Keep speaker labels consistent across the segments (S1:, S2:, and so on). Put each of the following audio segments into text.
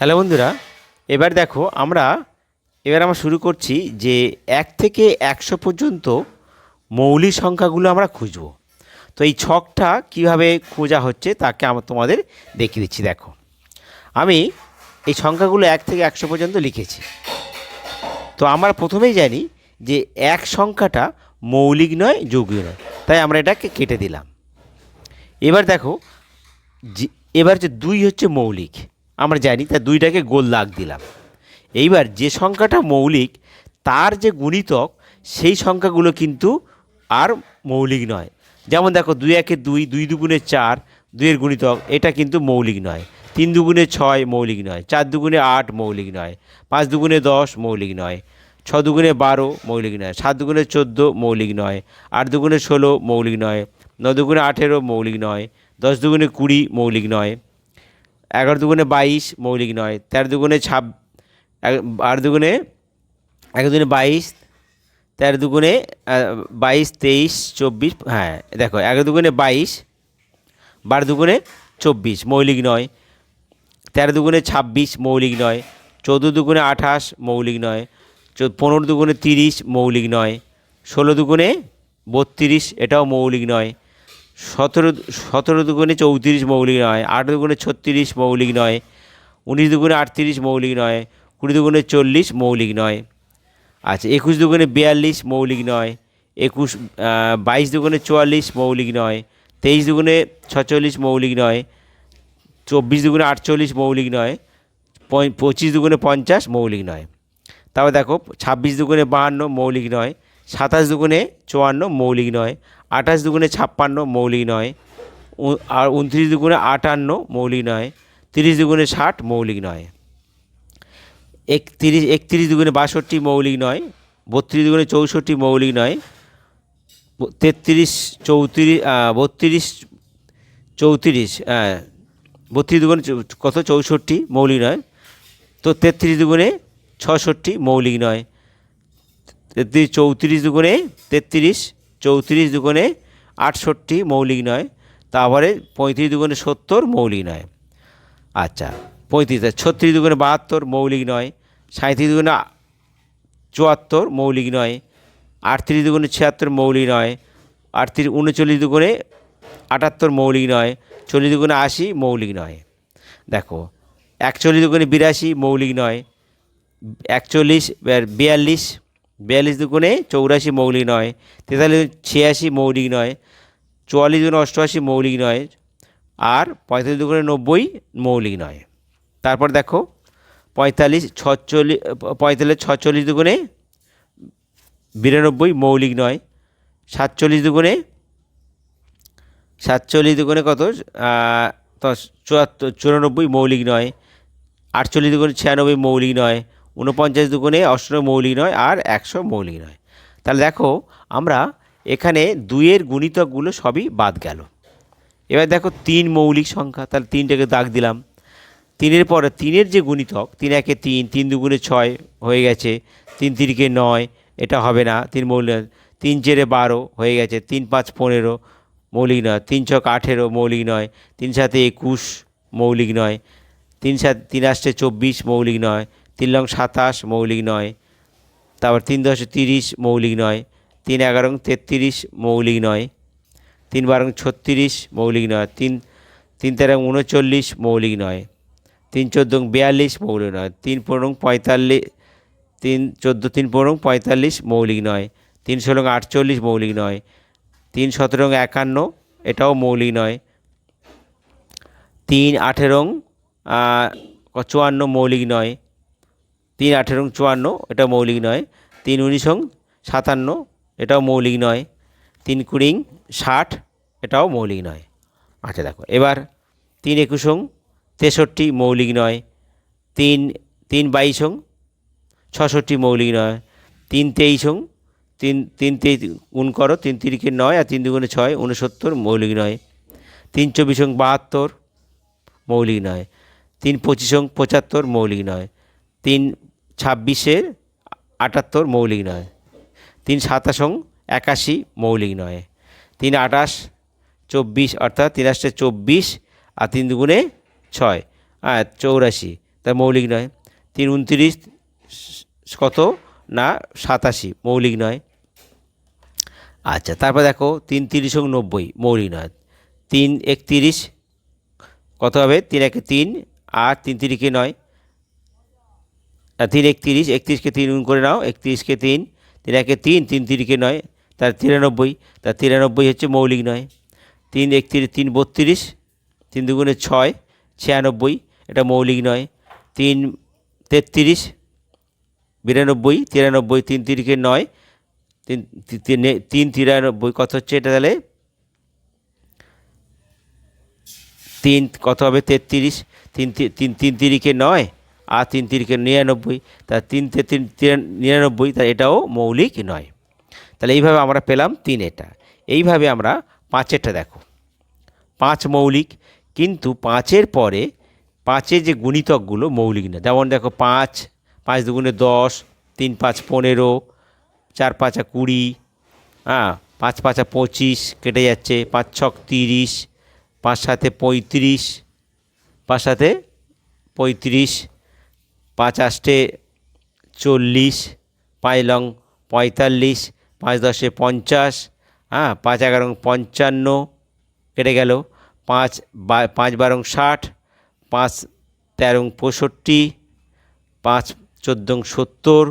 S1: Hello বন্ধুরা, এবার দেখো আমরা, এবার আমরা শুরু করছি যে এক থেকে একশো পর্যন্ত মৌলিক সংখ্যাগুলো আমরা খুঁজব। তো এই ছকটা কীভাবে খোঁজা হচ্ছে তাকে আমরা তোমাদের দেখিয়ে দিচ্ছি, দেখো। আমি এই সংখ্যাগুলো এক থেকে একশো পর্যন্ত লিখেছি। তো আমরা প্রথমেই জানি যে এক সংখ্যাটা মৌলিক নয়, যৌগীয় নয়। তাই আমরা এটাকে কেটে দিলাম। এবার দেখো এবার যে দুই হচ্ছে মৌলিক। আমরা জানি, তা দুইটাকে গোল লাগ দিলাম। এইবার যে সংখ্যাটা মৌলিক, তার যে গুণিতক, সেই সংখ্যাগুলো কিন্তু আর মৌলিক নয়। যেমন দেখো, দুই একে দুই দুই দুগুণে চার, দুইয়ের গুণিতক, এটা কিন্তু মৌলিক নয়। তিন দুগুণে ছয় মৌলিক নয়, চার দুগুণে আট মৌলিক নয়, পাঁচ দুগুণে দশ মৌলিক নয়, ছ দুগুণে বারো মৌলিক নয়, সাত দুগুণে চোদ্দ মৌলিক নয়, আট দুগুণে ষোলো মৌলিক নয়, ন দুগুণে আঠেরো মৌলিক নয়, দশ দুগুণে কুড়ি মৌলিক নয়। এগারো দুগুণে বাইশ, মৌলিক নয়। তেরো দুগুণে ছাব আট দুগুণে, এগারো দুগুণে বাইশ, তেরো দুগুণে বাইশ, তেইশ, চব্বিশ হ্যাঁ দেখো, এগারো দুগুণে বাইশ, বারো দুগুণে চব্বিশ, মৌলিক নয়। তেরো দুগুণে ছাব্বিশ, মৌলিক নয়। চৌদ্দো দুগুণে আঠাশ, মৌলিক নয়। পনেরো দুগুণে তিরিশ, মৌলিক নয়। ষোলো দুগুণে বত্রিশ, এটাও মৌলিক নয়। সতেরো সতেরো দুগুণে চৌত্রিশ মৌলিক নয়, আট দুগুণে ছত্রিশ মৌলিক নয়, উনিশ দুগুণে আটত্রিশ মৌলিক নয়, কুড়ি দুগুণে চল্লিশ মৌলিক নয়। আচ্ছা একুশ দুগুণে বিয়াল্লিশ মৌলিক নয়, একুশ বাইশ দুগুণে চুয়াল্লিশ মৌলিক নয়, তেইশ দুগুণে ছচল্লিশ মৌলিক নয়, চব্বিশ দুগুণে আটচল্লিশ মৌলিক নয় পঁচিশ দুগুণে পঞ্চাশ মৌলিক নয়। তারপর দেখো, ছাব্বিশ দুগুণে বাহান্ন মৌলিক নয়, সাতাশ দুগুণে চুয়ান্ন মৌলিক নয় আঠাশ দুগুণে ছাপ্পান্ন মৌলিক নয়। আর উনত্রিশ দুগুণে আটান্ন মৌলিক নয়। তিরিশ দুগুণে ষাট মৌলিক নয়। একত্রিশ একত্রিশ দুগুণে বাষট্টি মৌলিক নয়। বত্রিশ দুগুণে চৌষট্টি মৌলিক নয়। তেত্রিশ চৌত্রিশ বত্রিশ চৌত্রিশ বত্রিশ দুগুণে কত? চৌষট্টি মৌলিক নয়। তো তেত্রিশ দুগুণে ছষট্টি মৌলিক নয়। তেত্রিশ, চৌত্রিশ দুগুণে তেত্রিশ চৌত্রিশ দুগুণে আটষট্টি মৌলিক নয় তারপরে পঁয়ত্রিশ দুগুণে সত্তর মৌলিক নয়। আচ্ছা পঁয়ত্রিশ ছত্রিশ দুগুণে বাহাত্তর মৌলিক নয় সাঁত্রিশ দুগুণে চুয়াত্তর মৌলিক নয়, আটত্রিশ দুগুণে ছিয়াত্তর মৌলিক নয়, আটত্রিশ উনচল্লিশ দুগুণে আটাত্তর মৌলিক নয়, চল্লিশ দুগুণে আশি মৌলিক নয়। দেখো, একচল্লিশ দুগুণে বিরাশি মৌলিক নয়, একচল্লিশ বিয়াল্লিশ বিয়াল্লিশ দুগুণে চৌরাশি মৌলিক নয়, তেতাল্লিশ ছিয়াশি মৌলিক নয়, চুয়াল্লিশ দুগুণে অষ্টআশি মৌলিক নয়, আর পঁয়তাল্লিশ দুগুণে নব্বই মৌলিক নয়। তারপর দেখো, পঁয়তাল্লিশ ছচল্লিশ পঁয়তাল্লিশ ছচল্লিশ দুগুণে বিরানব্বই মৌলিক নয়, সাতচল্লিশ দুগুণে সাতচল্লিশ দুগুণে কত চুয়াত্তর, চুরানব্বই মৌলিক নয়, আটচল্লিশ দুগুণে ছিয়ানব্বই মৌলিক নয় উনপঞ্চাশ দুগুণে অষ্টানব্বই মৌলিক নয় আর একশো মৌলিক নয়। তাহলে দেখো, আমরা এখানে দুইয়ের গুণিতকগুলো সবই বাদ গেল। এবার দেখো তিন মৌলিক সংখ্যা, তাহলে তিনটাকে দাগ দিলাম। তিনের পরে, তিনের যে গুণিতক, তিন একে তিন তিন দুগুণে ছয় হয়ে গেছে, তিন তিরিকে নয়, এটা হবে না, তিন মৌলিক। তিন চেরে বারো হয়ে গেছে, তিন পাঁচ পনেরো মৌলিক নয়। তিন ছক আঠেরো মৌলিক নয়, তিন সাথে একুশ মৌলিক নয়, তিন সাত তিন আষ্টে চব্বিশ মৌলিক নয় তিন লং সাতাশ মৌলিক নয় তারপর তিন দশ তিরিশ মৌলিক নয় তিন এগারো তেত্রিশ মৌলিক নয় তিন বারং ছত্রিশ মৌলিক নয় তিন তিন তেরো উনচল্লিশ মৌলিক নয় তিন চোদ্দ বিয়াল্লিশ মৌলিক নয় তিন পনেরো পঁয়তাল্লিশ তিন চোদ্দ তিন পনেরো পঁয়তাল্লিশ মৌলিক নয় তিন ষোলো আটচল্লিশ মৌলিক নয় তিন সতেরো একান্ন এটাও মৌলিক নয় তিন আঠেরো চুয়ান্ন মৌলিক নয় তিন আঠেরো চুয়ান্ন এটা মৌলিক নয়। তিন উনিশং সাতান্ন, এটাও মৌলিক নয়। তিন কুড়িং ষাট, এটাও মৌলিক নয়। আচ্ছা দেখো, এবার তিন একুশং তেষট্টি মৌলিক নয়। তিন তিন বাইশং ছষট্টি মৌলিক নয়। তিন তেইশং তিন তিন তেইশ গুণ করো, তিন তিরিকে নয় আর তিন দুগুণে ছয় উনসত্তর মৌলিক নয়। তিন চব্বিশং বাহাত্তর মৌলিক নয়। তিন পঁচিশং পঁচাত্তর মৌলিক নয়। তিন ছাব্বিশে আটাত্তর মৌলিক নয়। তিন সাতাশং একাশি মৌলিক নয়। তিন আটাশ চব্বিশ, অর্থাৎ তিন আষ্টে চব্বিশ আর তিন দুগুণে ছয়। আর চৌরাশি তা মৌলিক নয়। তিন উনত্রিশ কত? না, সাতাশি, মৌলিক নয়। আচ্ছা তারপর দেখো, তিন তিরিশ হোক নব্বই, মৌলিক নয়। তিন একত্রিশ কত হবে? তিন একে তিন, আর তিন তিরিকে নয়। তিন একত্রিশ, একত্রিশকে তিন গুণ করে নাও, একত্রিশকে তিন তিন একে তিন তিন তিরিকে নয়, তার তিরানব্বই তার তিরানব্বই হচ্ছে মৌলিক নয়। তিন একত্রিশ, তিন বত্রিশ, তিন দুগুণে ছয়, ছিয়ানব্বই, এটা মৌলিক নয়। তিন তেত্রিশ, বিরানব্বই, তিরানব্বই, তিন তিরিকে নয়, তিন, তিন- তিরানব্বই, কত হচ্ছে এটা তাহলে? তিন, কত হবে তেত্রিশ, তিন তিন তিন তিরিকে নয় আর তিন তিরিকে নিরানব্বই তা তিন তিন নিরানব্বই তা এটাও মৌলিক নয়। তাহলে এইভাবে আমরা পেলাম তিন এটা। এইভাবে আমরা পাঁচেরটা দেখো। পাঁচ মৌলিক, কিন্তু পাঁচের পরে পাঁচের যে গুণিতকগুলো মৌলিক না যেমন দেখো পাঁচ পাঁচ দুগুণে দশ, তিন পাঁচ পনেরো, চার পাঁচা কুড়ি হ্যাঁ পাঁচ পাঁচা পঁচিশ কেটে যাচ্ছে, পাঁচ ছক তিরিশ, পাঁচ সাথে পঁয়ত্রিশ, পাঁচ সাথে পঁয়ত্রিশ পাঁচ আষ্টে চল্লিশ, পাঁচ লং পঁয়তাল্লিশ, পাঁচ দশে পঞ্চাশ হ্যাঁ পাঁচ এগারো পঞ্চান্ন কেটে গেল। পাঁচ পাঁচ বারং ষাট, পাঁচ তেরো পঁয়ষট্টি, পাঁচ চোদ্দ সত্তর,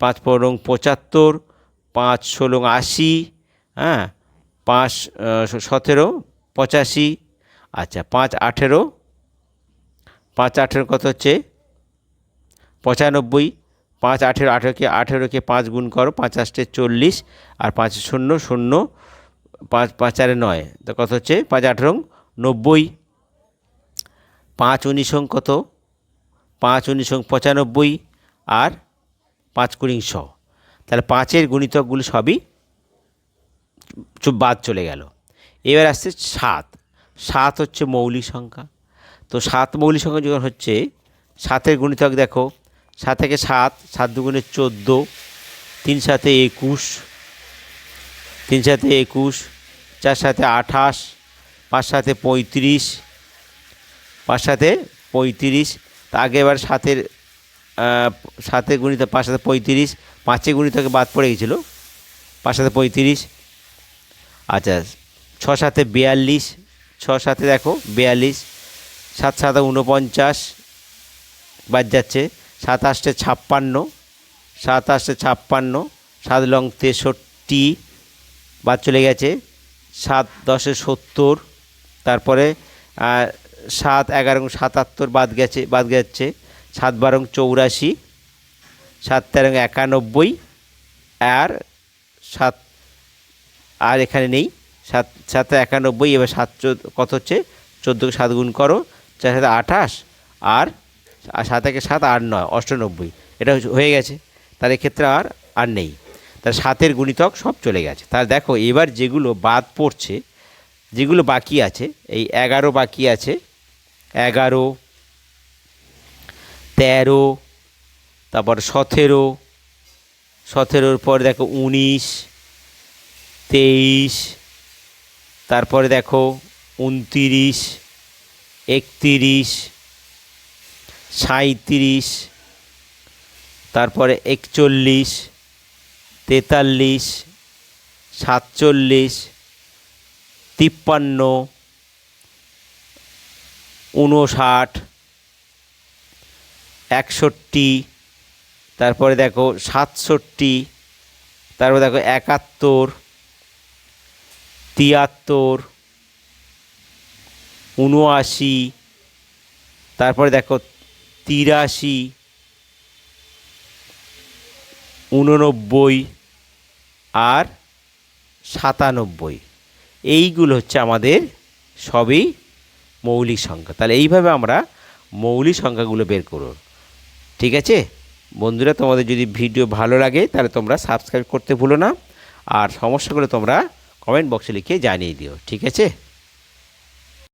S1: পাঁচ পনেরো পঁচাত্তর, পাঁচ ষোলো আশি হ্যাঁ পাঁচ সতেরো পঁচাশি আচ্ছা পাঁচ আঠেরো পাঁচ আঠেরো কত হচ্ছে? পঁচানব্বই, পাঁচ আঠেরো, আঠেরোকে আঠেরোকে পাঁচ গুণ করো, পাঁচ আষ্টে চল্লিশ, আর পাঁচ শূন্য শূন্য, পাঁচ পাঁচ চারে নয়। তো কত হচ্ছে? পাঁচ আঠেরো, নব্বই। পাঁচ উনিশ কত পাঁচ উনিশ পঁচানব্বই, আর পাঁচ কুড়িংশ তাহলে পাঁচের গুণিতকগুলো সবই বাদ চলে গেল। এবার আসছে সাত। সাত হচ্ছে মৌলিক সংখ্যা। তো সাত মৌলিক সংখ্যা যখন হচ্ছে, সাতের গুণিতক দেখো সাত থেকে সাত সাত দুগুণে চোদ্দ তিন সাথে একুশ তিন সাথে একুশ চার সাথে আঠাশ পাঁচ সাথে পঁয়ত্রিশ পাঁচ সাথে পঁয়ত্রিশ তা আগে এবার সাতের আহ, সাতে গুণিত পাঁচ সাথে পঁয়ত্রিশ পাঁচে গুণিতকে বাদ পড়ে গেছিল পাঁচ সাথে পঁয়ত্রিশ আচ্ছা ছ সাথে বিয়াল্লিশ ছ সাথে দেখো বিয়াল্লিশ সাত সাথে উনপঞ্চাশ বাদ যাচ্ছে সাত আষ্টে ছাপ্পান্ন সাত আষ্টে ছাপ্পান্ন, সাত লং তেষট্টি, বাদ চলে গেছে, সাত দশে সত্তর, তারপরে সাত এগারো সাতাত্তর বাদ গেছে বাদ গেছে, সাত বারং চৌরাশি, সাত তেরো একানব্বই, আর সাত, আর এখানে নেই, সাত সাত একানব্বই, এবার সাত কত হচ্ছে? চোদ্দোকে সাত গুণ করো, চার সাথে আঠাশ, আর আর সাত একে সাত আট নয়, অষ্টানব্বই। এটা হয়ে গেছে। তার এক্ষেত্রে আর আর নেই। তার সাতের গুণিতক সব চলে গেছে। তাহলে দেখো, এবার যেগুলো বাদ পড়ছে, যেগুলো বাকি আছে, এই এগারো বাকি আছে, এগারো, তেরো, তারপর সতেরো, সতেরোর পর দেখো উনিশ, তেইশ, তারপরে দেখো উনতিরিশ, একতিরিশ সাঁইত্রিশ, তারপরে একচল্লিশ, তেতাল্লিশ, সাতচল্লিশ, তিপ্পান্ন উনষাট একষট্টি, তারপরে দেখো সাতষট্টি, তারপরে দেখো একাত্তর, তিয়াত্তর উনআশি তারপরে দেখো তিরাশি, উননব্বই আর সাতানব্বই। এইগুলো হচ্ছে আমাদের সবই মৌলিক সংখ্যা। তাহলে এইভাবে আমরা মৌলিক সংখ্যাগুলো বের করব। ঠিক আছে? বন্ধুরা, তোমাদের যদি ভিডিও ভালো লাগে, তাহলে তোমরা সাবস্ক্রাইব করতে ভুলো না। আর সমস্যাগুলো তোমরা কমেন্ট বক্সে লিখে জানিয়ে দিও। ঠিক আছে?